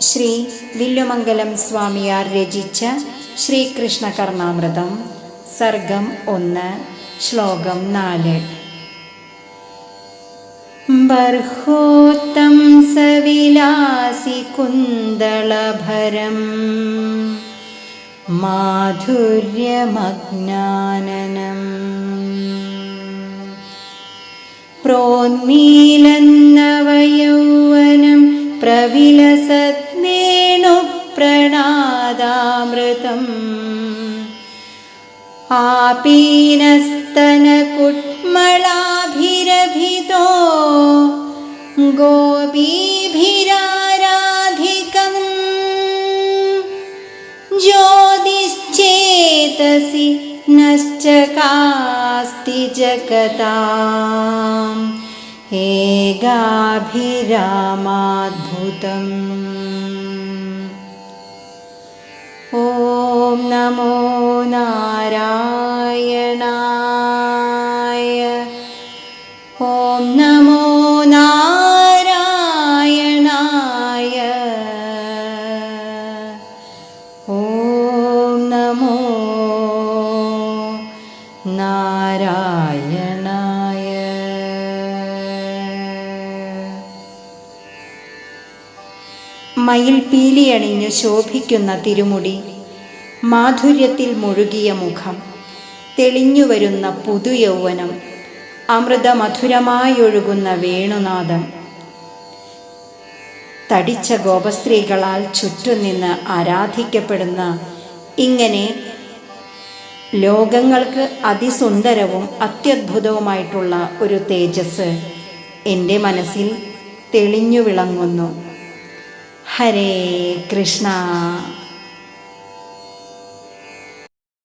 ശ്രീ വില്ലുമംഗലം സ്വാമിയാർ രചിച്ച ശ്രീകൃഷ്ണ കർണാമൃതം സർഗം ഒന്ന് ശ്ലോകം നാല്. ബർഹോത്തം സവിലാസി കുന്തളഭരം മാധുര്യമജ്ഞാനനം പ്രോന്മീലന്നവയൗവനം अमृतम्। आपीनस्तनकुट्मलाभिरभितो गोपीभिराराधिकम्। ज्योतिश्चेतसि नश्च कास्ति हे गाभिरामाद्भुतम् ഓം നമോ നാരായണായ. ഓം നമോ നാരായണായ. ഓം നമോ നാരായണായ. മയിൽ അണിഞ്ഞു ശോഭിക്കുന്ന തിരുമുടി. മാധുര്യത്തിൽ മുഴുകിയ മുഖം. തെളിഞ്ഞു വരുന്ന പുതുയൗവനം അമൃതമധുരമായൊഴുകുന്ന വേണുനാദം. തടിച്ച ഗോപസ്ത്രീകളാൽ ചുറ്റുനിന്ന് ആരാധിക്കപ്പെടുന്ന ഇങ്ങനെ ലോകങ്ങൾക്ക് അതിസുന്ദരവും അത്യത്ഭുതവുമായിട്ടുള്ള ഒരു തേജസ് എന്റെ മനസ്സിൽ തെളിഞ്ഞു വിളങ്ങുന്നു ഹരേ കൃഷ്ണ.